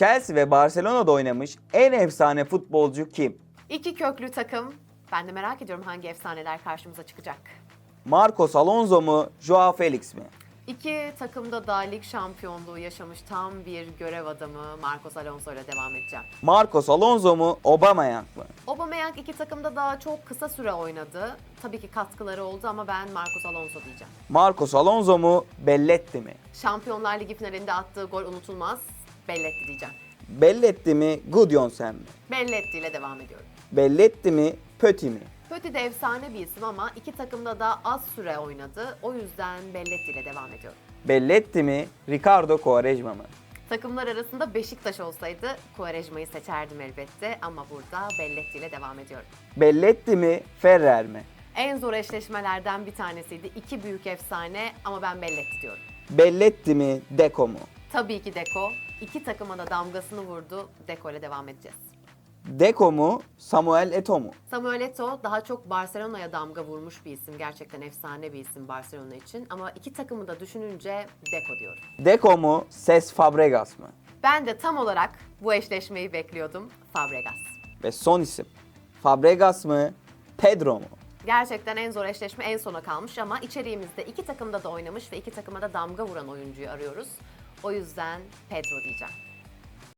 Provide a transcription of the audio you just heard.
Chelsea ve Barcelona'da oynamış en efsane futbolcu kim? İki köklü takım. Ben de merak ediyorum hangi efsaneler karşımıza çıkacak. Marcos Alonso mu, Joao Felix mi? İki takımda da lig şampiyonluğu yaşamış tam bir görev adamı Marcos Alonso ile devam edeceğim. Marcos Alonso mu, Aubameyang mı? Aubameyang iki takımda da çok kısa süre oynadı. Tabii ki katkıları oldu ama ben Marcos Alonso diyeceğim. Marcos Alonso mu, Belletti mi? Şampiyonlar Ligi finalinde attığı gol unutulmaz. Belletti diyeceğim. Belletti mi, Gudjonsen mi? Belletti ile devam ediyorum. Belletti mi, Pöti mi? Pötti de efsane bir isim ama iki takımda da az süre oynadı. O yüzden Belletti ile devam ediyorum. Belletti mi, Ricardo Quaresma mı? Takımlar arasında Beşiktaş olsaydı Quaresma'yı seçerdim elbette ama burada Belletti ile devam ediyorum. Belletti mi, Ferrer mi? En zor eşleşmelerden bir tanesiydi. İki büyük efsane ama ben Belletti diyorum. Belletti mi, Deco mu? Tabii ki Deko. İki takıma da damgasını vurdu. Deko ile devam edeceğiz. Deco mu, Samuel Eto'o mu? Samuel Eto'o daha çok Barcelona'ya damga vurmuş bir isim. Gerçekten efsane bir isim Barcelona için. Ama iki takımı da düşününce Deko diyorum. Deco mu, Ses Fabregas mı? Ben de tam olarak bu eşleşmeyi bekliyordum. Fabregas. Ve son isim, Fabregas mı, Pedro mu? Gerçekten en zor eşleşme en sona kalmış ama içeriğimizde iki takımda da oynamış ve iki takıma da damga vuran oyuncuyu arıyoruz. O yüzden Pedro diyeceğim.